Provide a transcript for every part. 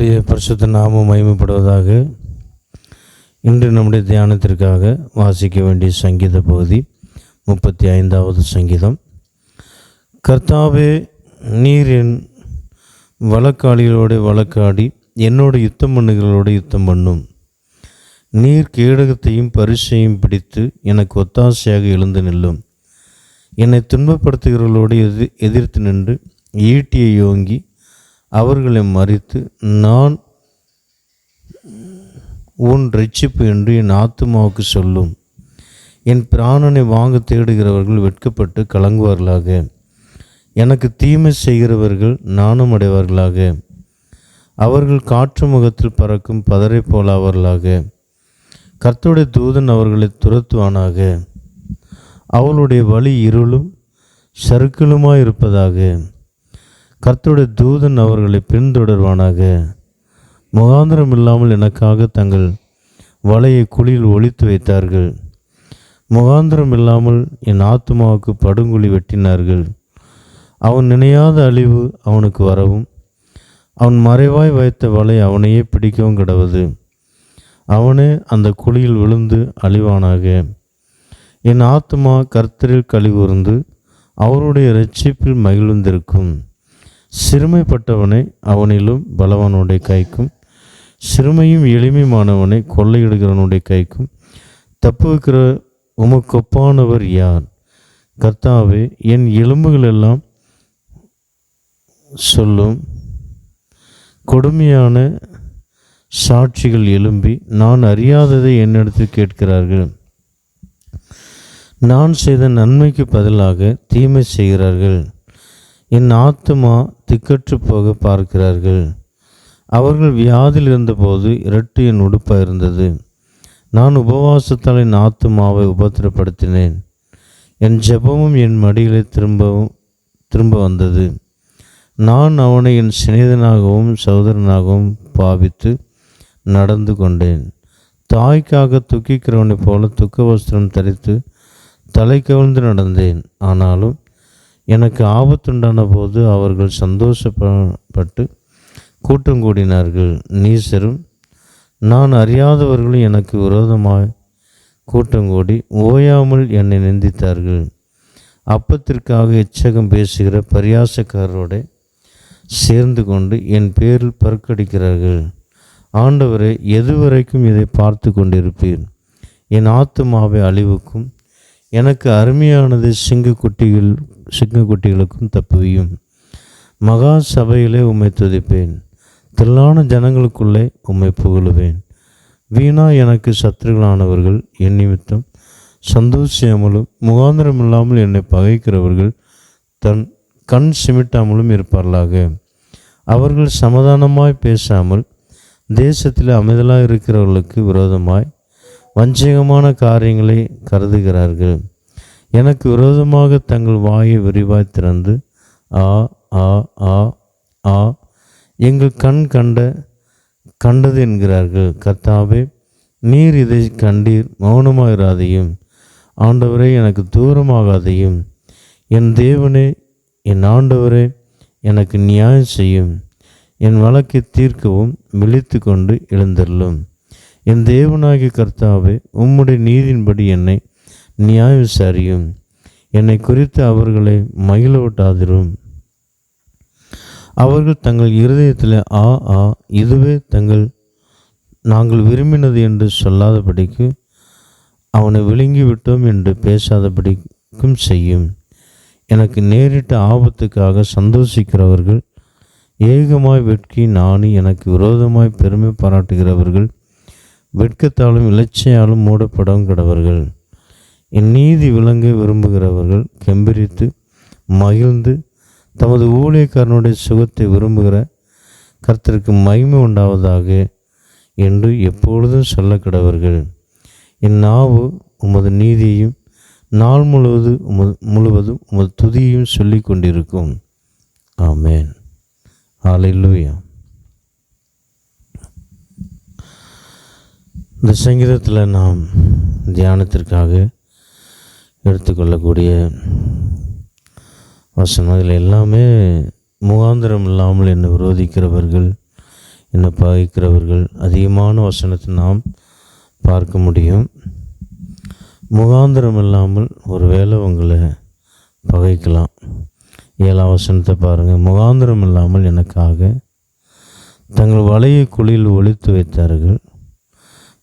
கர்த்தருடைய பரிசுத்த நாமம் மகிமைப்படுவதாக இன்று நம்முடைய தியானத்திற்காக வாசிக்க வேண்டிய சங்கீத பகுதி முப்பத்தி ஐந்தாவது சங்கீதம். கர்த்தாவே நீர் என் வழக்காளிகளோடு வழக்காடி என்னோட யுத்தம் பண்ணுகளோடு யுத்தம் பண்ணும். நீர் கேடகத்தையும் பரிசையும் பிடித்து எனக்கு ஒத்தாசையாக எழுந்து நில்லும். என்னை துன்பப்படுத்துகிறவர்களோடு எதிர் எதிர்த்து நின்று ஈட்டியை யோங்கி அவர்களை மறித்து நான் உன் ரட்சிப்பு என்று என் ஆத்துமாவுக்கு சொல்லும். என் பிராணனை வாங்க தேடுகிறவர்கள் வெட்கப்பட்டு கலங்குவார்களாக. எனக்கு தீமை செய்கிறவர்கள் நாணம் அடைவார்களாக. அவர்கள் காற்று முகத்தில் பறக்கும் பதரை போலாவார்களாக கர்த்துடைய தூதன் அவர்களை துரத்துவானாக. அவளுடைய வழி இருளும் சறுக்கலுமாய் இருப்பதாக கர்த்தருடைய தூதன் அவர்களை பின்தொடர்வானாக. முகாந்திரம் இல்லாமல் எனக்காக தங்கள் வலையை குழியில் ஒழித்து வைத்தார்கள். முகாந்திரம் இல்லாமல் என் ஆத்மாவுக்கு படுங்குழி வெட்டினார்கள். அவன் நினையாத அழிவு அவனுக்கு வரவும் அவன் மறைவாய் வைத்த வலை அவனையே பிடிக்கவும் கிடவது. அவனே அந்த குழியில் விழுந்து அழிவானாக. என் ஆத்மா கர்த்தரில் கழிவுர்ந்து அவருடைய ரட்சிப்பில் மகிழ்ந்திருக்கும். சிறுமைப்பட்டவனை அவனிலும் பலவானுடைய கைக்கும் சிறுமையும் எளிமையுமானவனை கொள்ளையிடுகிறவனுடைய கைக்கும் தப்புவிக்கிற உமக்கொப்பானவர் யார்? கர்த்தாவே என் எலும்புகள் எல்லாம் சொல்லும் கொடுமையான சாட்சிகள் எழும்பி நான் அறியாததை என்னிடத்தில் கேட்கிறார்கள். நான் செய்த நன்மைக்கு பதிலாக தீமை செய்கிறார்கள். என் ஆத்துமா திக்கற்று போக பார்க்கிறார்கள். அவர்கள் வியாதியில் இருந்தபோது இரட்டு என் உடுப்பாக இருந்தது. நான் உபவாசத்தால் என் ஆத்துமாவை உபத்திரப்படுத்தினேன். என் ஜெபமும் என் மடியிலே திரும்பவும் திரும்ப வந்தது. நான் அவனை என் சிநேதனாகவும் சகோதரனாகவும் பாவித்து நடந்து கொண்டேன். தாய்க்காக துக்கிக்கிறவனைப் போல துக்க வஸ்திரம் தரித்து தலை கவிழ்ந்து நடந்தேன். ஆனாலும் எனக்கு ஆபத்துண்டான போது அவர்கள் சந்தோஷப்பட்டு கூட்டம் கூடினார்கள். நீசரும் நான் அறியாதவர்களும் எனக்கு விரோதமாய் கூட்டம் கூடி ஓயாமல் என்னை நிந்தித்தார்கள். அப்பத்திற்காக எச்சகம் பேசுகிற பரியாசக்காரரோட சேர்ந்து கொண்டு என் பேரில் பறக்கடிக்கிறார்கள் ஆண்டவரை எதுவரைக்கும் இதை பார்த்து கொண்டிருப்பீர். என் ஆத்துமாவை அழிவுக்கும் எனக்கு அருமையானது சிங்கக்குட்டிகள் சிங்கக்குட்டிகளுக்கும் தப்புவியும். மகா சபையிலே உம்மை துதிப்பேன். திரளான ஜனங்களுக்குள்ளே உம்மை புகழுவேன். வீணா எனக்கு சத்துருகளானவர்கள் என் நிமித்தம். சந்தோஷியாமலும் முகாந்திரம் இல்லாமல் என்னை பகைக்கிறவர்கள் தன் கண் சிமிட்டாமலும் இருப்பார்களாக. அவர்கள் சமாதானமாய் பேசாமல் தேசத்தில் அமைதலாக இருக்கிறவர்களுக்கு விரோதமாய் வஞ்சகமான காரியங்களை கருதுகிறார்கள். எனக்கு விரோதமாக தங்கள் வாயை விரிவாய் திறந்து ஆ ஆ ஆ ஆ எங்கள் கண் கண்ட கண்டது என்கிறார்கள். கர்த்தாவே நீர் இதை கண்டீர் மௌனமாயிராதையும். ஆண்டவரே எனக்கு தூரமாகாதையும். என் தேவனே என் ஆண்டவரே எனக்கு நியாயம் செய்யும். என் வழக்கை தீர்க்கவும் விழித்து கொண்டு எழுந்தருளும். என் தேவனாகிய கர்த்தாவே உம்முடைய நீதியின்படி என்னை நியாய விசாரியும் என்னை குறித்து அவர்களை மகிழ விட்டாதிரும் அவர்கள் தங்கள் இருதயத்தில் ஆ ஆ இதுவே தங்கள் நாங்கள் விரும்பினது என்று சொல்லாதபடிக்கு அவனை விழுங்கிவிட்டோம் என்று பேசாதபடிக்கும் செய்யும். எனக்கு நேரிட்ட ஆபத்துக்காக சந்தோஷிக்கிறவர்கள் ஏகமாய் வெட்கி நாணி எனக்கு விரோதமாய் பெருமை பாராட்டுகிறவர்கள் வெட்கத்தாலும் இலச்சையாலும் மூடப்படும் கிடவர்கள். என் நீதி விளங்க விரும்புகிறவர்கள் கெம்பரித்து மகிழ்ந்து தமது ஊழியக்காரனுடைய சுகத்தை விரும்புகிற கர்த்தருக்கு மகிமை உண்டாவதாக என்று எப்பொழுதும் சொல்ல கிடவர்கள். என் நாவு உமது நீதியையும் நாள் முழுவது உமது முழுவதும் உமது துதியையும் சொல்லி கொண்டிருக்கும். ஆமேன். ஹalleluya. இந்த சங்கீதத்தில் நாம் தியானத்திற்காக எடுத்துக்கொள்ளக்கூடிய வசனம். அதில் எல்லாமே முகாந்திரம் இல்லாமல் என்னை விரோதிக்கிறவர்கள் என்னை பகைக்கிறவர்கள் அதிகமான வசனத்தை நாம் பார்க்க முடியும். முகாந்திரம் இல்லாமல் ஒருவேளை உங்களை பகைக்கலாம். ஏழாம் வசனத்தை பாருங்கள் முகாந்திரம் இல்லாமல் எனக்காக தங்கள் வலையை குழியில் ஒளித்து வைத்தார்கள்.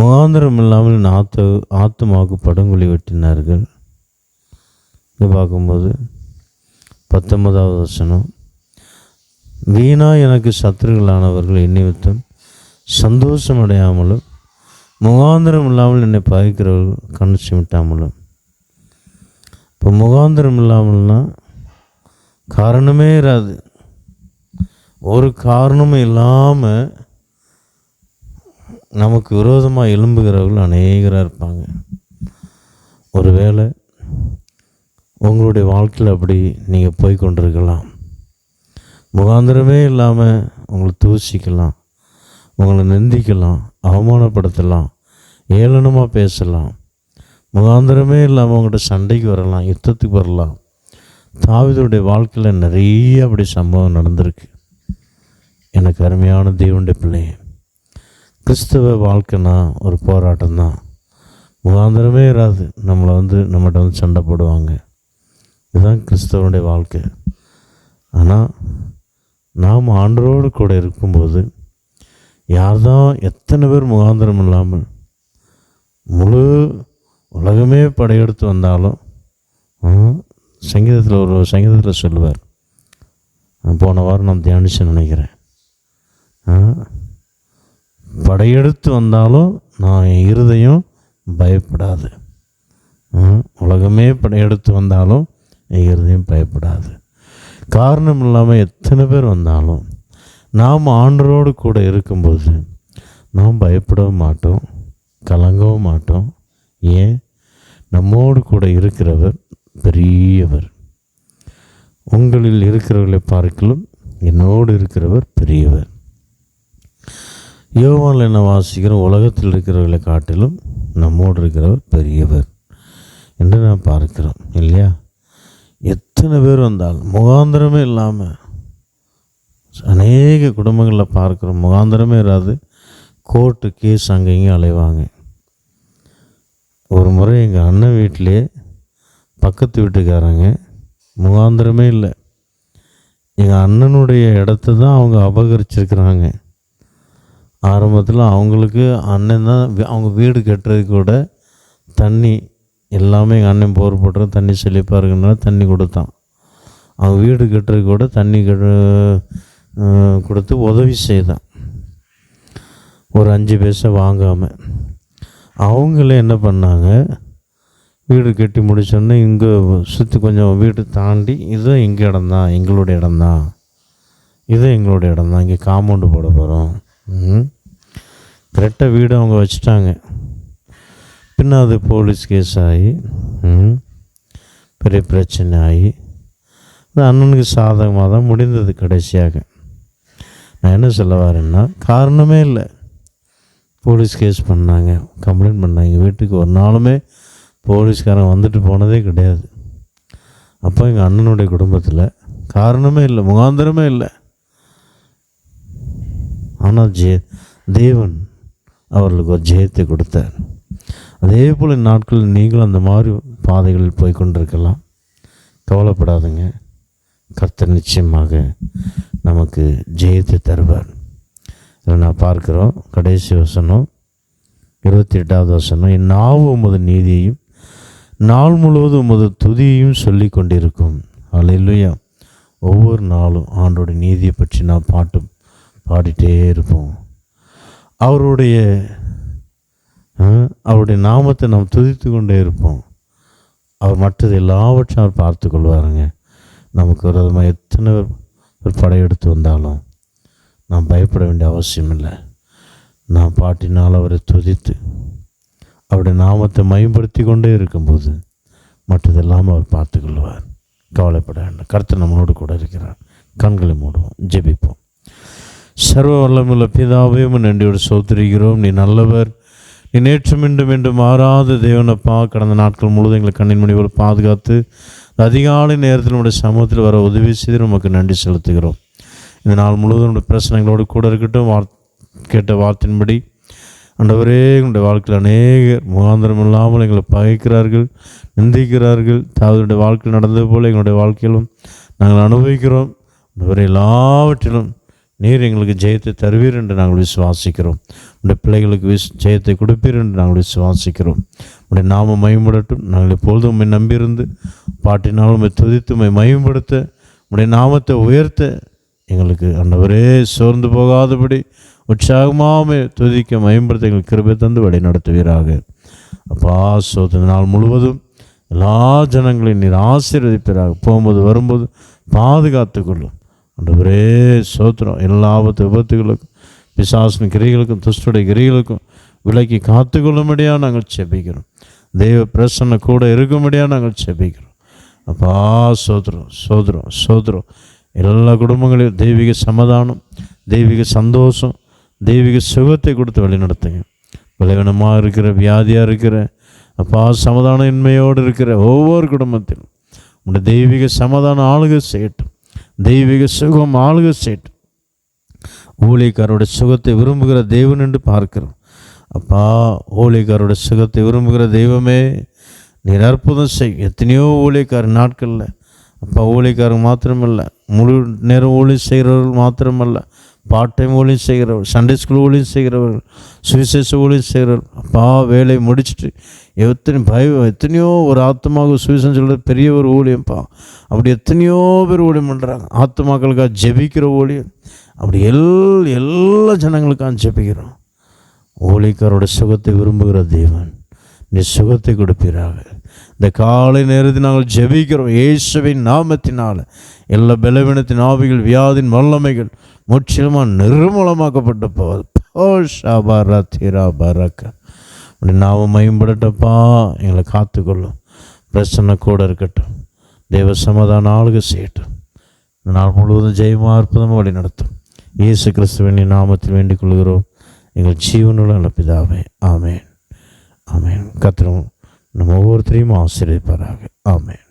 முகாந்திரம் இல்லாமல் என் ஆத்த ஆத்துமாவுக்கு படங்குழி வெட்டினார்கள். இது பார்க்கும்போது பத்தொன்பதாவது வசனம். வீணா எனக்கு சத்துருக்களானவர்கள் நிமித்தம் சந்தோஷம் அடையாமலும் முகாந்திரம் இல்லாமல் என்னை பாதிக்கிறவர்கள் கண் சிமிட்டாமலும். இப்போ முகாந்திரம் இல்லாமல்னா காரணமே இராது. ஒரு காரணமும் இல்லாமல் நமக்கு விரோதமாக எழும்புகிறவர்கள் அநேகராக இருப்பாங்க. ஒருவேளை உங்களுடைய வாழ்க்கையில் அப்படி நீங்கள் போய் கொண்டிருக்கலாம் முகாந்திரமே இல்லாமல் உங்களை தூசிக்கலாம் உங்களை நிந்திக்கலாம். அவமானப்படுத்தலாம். ஏளனமாக பேசலாம். முகாந்திரமே இல்லாமல் உங்கள்கிட்ட சண்டைக்கு வரலாம். யுத்தத்துக்கு வரலாம். தாவிதருடைய வாழ்க்கையில் நிறைய அப்படி சம்பவம் நடந்திருக்கு. எனக்கு அருமையான தேவனுடைய பிள்ளைங்க கிறிஸ்தவ வாழ்க்கைனா ஒரு போராட்டம் தான் முகாந்திரமே இராது. நம்மளை வந்து நம்மகிட்ட வந்து சண்டை போடுவாங்க. இதுதான் கிறிஸ்தவனுடைய வாழ்க்கை. ஆனால் நாம் ஆண்டரோடு கூட இருக்கும்போது யார் தான் எத்தனை பேர் முகாந்திரம் இல்லாமல் முழு உலகமே படையெடுத்து வந்தாலும் சங்கீதத்தில் ஒரு சங்கீதத்தில் சொல்லுவார். போன வாரம் நான் தியானிச்சு நினைக்கிறேன். படையெடுத்து வந்தாலும் நான் என் இருதயம் பயப்படாது. உலகமே படையெடுத்து வந்தாலும் என் இருதயம் பயப்படாது. காரணம் இல்லாமல் எத்தனை பேர் வந்தாலும் நாம் ஆண்டரோடு கூட இருக்கும்போது நாம் பயப்படவும் மாட்டோம் கலங்கவும் மாட்டோம். ஏன்? நம்மோடு கூட இருக்கிறவர் பெரியவர். உங்களில் இருக்கிறவர்களை பார்க்கலும் என்னோடு இருக்கிறவர் பெரியவர். யோவானில் என்ன வாசிக்கிறோம்? உலகத்தில் இருக்கிறவர்களை காட்டிலும் நம்மோடு இருக்கிறவர் பெரியவர் என்று நான் பார்க்கிறோம் இல்லையா? எத்தனை பேர் வந்தாலும் முகாந்திரமே இல்லாமல் அநேக குடும்பங்களில் பார்க்குறோம். முகாந்திரமே இராது. கோர்ட்டு கேஸ் அங்கே இங்கேயும் அலைவாங்க. ஒரு முறை எங்கள் அண்ணன் வீட்டிலே பக்கத்து வீட்டுக்காரங்க முகாந்திரமே இல்லை. எங்கள் அண்ணனுடைய இடத்த தான் அவங்க அபகரிச்சிருக்கிறாங்க. ஆரம்பத்தில் அவங்களுக்கு அண்ணன் தான் அவங்க வீடு கட்டுறதுக்கு கூட தண்ணி எல்லாமே எங்கள் அண்ணன் போர் போட்டுற தண்ணி செழிப்பாக இருக்குனால தண்ணி கொடுத்தான். அவங்க வீடு கட்டுறதுக்கு கூட தண்ணி கட்டு கொடுத்து உதவி செய்தான். ஒரு அஞ்சு பைசா வாங்காமல் அவங்களே என்ன பண்ணாங்க வீடு கட்டி முடிச்சோடனே இங்கே சுற்றி கொஞ்சம் வீடு தாண்டி இதுதான் எங்கள் இடம்தான் எங்களுடைய இடம்தான் இது எங்களுடைய இடம்தான் இங்கே காம்பவுண்டு போட போகிறோம் கரெக்டாக வீடு அவங்க வச்சுட்டாங்க. பின்ன அது போலீஸ் கேஸ் ஆகி பெரிய பிரச்சனை ஆகி அது அண்ணனுக்கு சாதகமாக தான் முடிந்தது கடைசியாக. நான் என்ன சொல்ல வரேன்னா காரணமே இல்லை. போலீஸ் கேஸ் பண்ணாங்க கம்ப்ளைண்ட் பண்ணாங்க. வீட்டுக்கு ஒரு நாளுமே போலீஸ்காரன் வந்துட்டு போனதே கிடையாது. அப்போ எங்கள் அண்ணனுடைய குடும்பத்தில் காரணமே இல்லை முகாந்திரமே இல்லை. ஆனால் ஜெய தேவன் அவர்களுக்கு ஒரு ஜெயத்தை கொடுத்தார். அதே போல் நாட்களில் நீங்களும் அந்த மாதிரி பாதைகளில் போய் கொண்டிருக்கலாம் கவலைப்படாதுங்க. கர்த்தர் நிச்சயமாக நமக்கு ஜெயத்தை தருவார். இதை நான் பார்க்குறோம். கடைசி வசனம் இருபத்தி எட்டாவது வசனம். என் நாவு உமது நீதியையும் நாள் முழுவதும் உமது துதியையும் சொல்லி கொண்டிருக்கும் அலையிலுயா ஒவ்வொரு நாளும் ஆண்டோட நீதியை பற்றி நான் பாட்டு பாடிட்டே இருப்போம். அவருடைய அவருடைய நாமத்தை நாம் துதித்து கொண்டே இருப்போம். அவர் மற்றது எல்லாவற்றையும் அவர் பார்த்து கொள்வாருங்க. நமக்கு விரோதமாக எத்தனை ஒரு படையெடுத்து வந்தாலும் நாம் பயப்பட வேண்டிய அவசியம் இல்லை நான் பாட்டினால் அவரை துதித்து அவருடைய நாமத்தை மயம்படுத்தி கொண்டே இருக்கும்போது மற்றதெல்லாம் அவர் பார்த்து கொள்வார். கவலைப்பட வேண்டாம். கருத்து நம்மளோடு கூட இருக்கிறார். கண்களை மூடுவோம். ஜெபிப்போம். சர்வ வல்லமுள்ள பிதாவையும் நன்றியோடு சோத்திரிக்கிறோம். நீ நல்லவர். நீ நேற்று மீண்டும் மீண்டும் மாறாத தேவனப்பா. கடந்த நாட்கள் முழுவதும் எங்களை கண்ணின் மணிவோடு பாதுகாத்து அதிகாலை நேரத்தில் நம்முடைய சமூகத்தில் வர உதவி செய்து நமக்கு நன்றி செலுத்துகிறோம். இந்த நாள் முழுவதும் நம்முடைய பிரச்சனைகளோடு கூட இருக்கட்டும். வார் கேட்ட வார்த்தையின்படி ஆண்டவரே எங்களுடைய வாழ்க்கையில் அநேகர் முகாந்திரம் இல்லாமல் எங்களை பகைக்கிறார்கள் நிந்திக்கிறார்கள். தாவதுடைய வாழ்க்கையில் நடந்தது போல் எங்களுடைய வாழ்க்கையிலும் நாங்கள் அனுபவிக்கிறோம். ஆண்டவரே எல்லாவற்றிலும் நீர் எங்களுக்கு ஜெயத்தை தருவீர் என்று நாங்கள் விசுவாசிக்கிறோம். உடைய பிள்ளைகளுக்கு விஸ் ஜெயத்தை கொடுப்பீர் என்று நாங்கள் விசுவாசிக்கிறோம். உடைய நாம மயம்படட்டும் நாங்கள் எப்பொழுதும் உண்மை நம்பியிருந்து பாட்டினால் உண்மை துதித்து உண்மை மயம்படுத்த உடைய நாமத்தை உயர்த்த எங்களுக்கு ஆண்டவரே சோர்ந்து போகாதபடி உற்சாகமாக துதிக்க மயம்படுத்த எங்களுக்கு கிருபை தந்து வழி நடத்துவீராக. அப்பா சோதனை நாள் முழுவதும் எல்லா ஜனங்களையும் நீர் ஆசீர்வதிப்பீராக. போகும்போது வரும்போது பாதுகாத்து ஒரே சோத்திரம். எல்லா ஆபத்து விபத்துகளுக்கும் பிசாசின் கிரிகளுக்கும் துஷ்டுடைய கிரிகளுக்கும் விலக்கி காத்துக்கொள்ளும்படியாக நாங்கள் செபிக்கிறோம். தெய்வ பிரசன்ன கூட இருக்கும்படியாக நாங்கள் செபிக்கிறோம். அப்பா சோதரம் சோதரம் சோதரம் எல்லா குடும்பங்களையும் தெய்வீக சமாதானம் தெய்வீக சந்தோஷம் தெய்வீக சுகத்தை கொடுத்து வழிநடத்துங்க. பலவீனமாக இருக்கிற வியாதியாக இருக்கிற அப்பா சமாதான இன்மையோடு இருக்கிற ஒவ்வொரு குடும்பத்திலும் உங்களுடைய தெய்வீக சமாதானம் ஆளுகை செய்யட்டும். தெய்வீக சுகம் ஆளுக செய்யட்டும் ஊழியக்காரோட சுகத்தை விரும்புகிற தேவன் என்று பார்க்கிறோம். அப்பா ஊழியக்காரோட சுகத்தை விரும்புகிற தெய்வமே நீர் அற்புதம் செய். எத்தனையோ ஊழியக்கார நாட்களில் அப்பா ஊழியக்காரங்க மாத்திரமல்ல. முழு நேரம் ஊழி செய்கிறவர்கள் மாத்திரமல்ல. பார்ட் டைம் ஊழியம் செய்கிறவர் சண்டே ஸ்கூல் ஊழியம் செய்கிறவர்கள் சுவிசேஷ ஊழியம் செய்கிறவர். அப்பா வேலையை முடிச்சுட்டு எத்தனை பய எத்தனையோ ஒரு ஆத்மாவுக்கு சுவிசேஷம் சொல்கிறது பெரிய ஒரு ஊழியம்ப்பா. அப்படி எத்தனையோ பேர் ஊழியம் பண்ணுறாங்க ஆத்மாக்களுக்காக ஜெபிக்கிற ஊழியம். அப்படி எல் எல்லா ஜனங்களுக்காக ஜெபிக்கிறோம். ஊழியக்காரோட சுகத்தை விரும்புகிற தேவன் நீ சுகத்தை கொடுப்பீராக. இந்த காலை நேரத்தில் நாங்கள் ஜெபிக்கிறோம். இயேசுவின் நாமத்தினால். எல்லா பலவீனத்தின் ஆவிகள் வியாதின் வல்லமைகள் முற்றிலுமாக நிர்மூலமாக்கப்பட்டு போவது ஓ ஷாபாரா தீரா பரக்க. அப்படி நாம மயம்படட்டப்பா. எங்களை காத்துக்கொள்ளும். பிரச்சனை கூட இருக்கட்டும். தேவ சமாதான ஆளுகை செய்யட்டும். இந்த நாள் முழுவதும் ஜெயமாக அற்புதமாக வழி நடத்தும். இயேசு கிறிஸ்துவின் நாமத்தில் வேண்டிக் கொள்கிறோம். எங்கள் ஜீவனுள்ள நல்ல ஆமேன். ஆமேன். கத்திரம் நம்ம ஒவ்வொருத்தரையும் ஆசீர்வதிப்பாராக. ஆமேன்.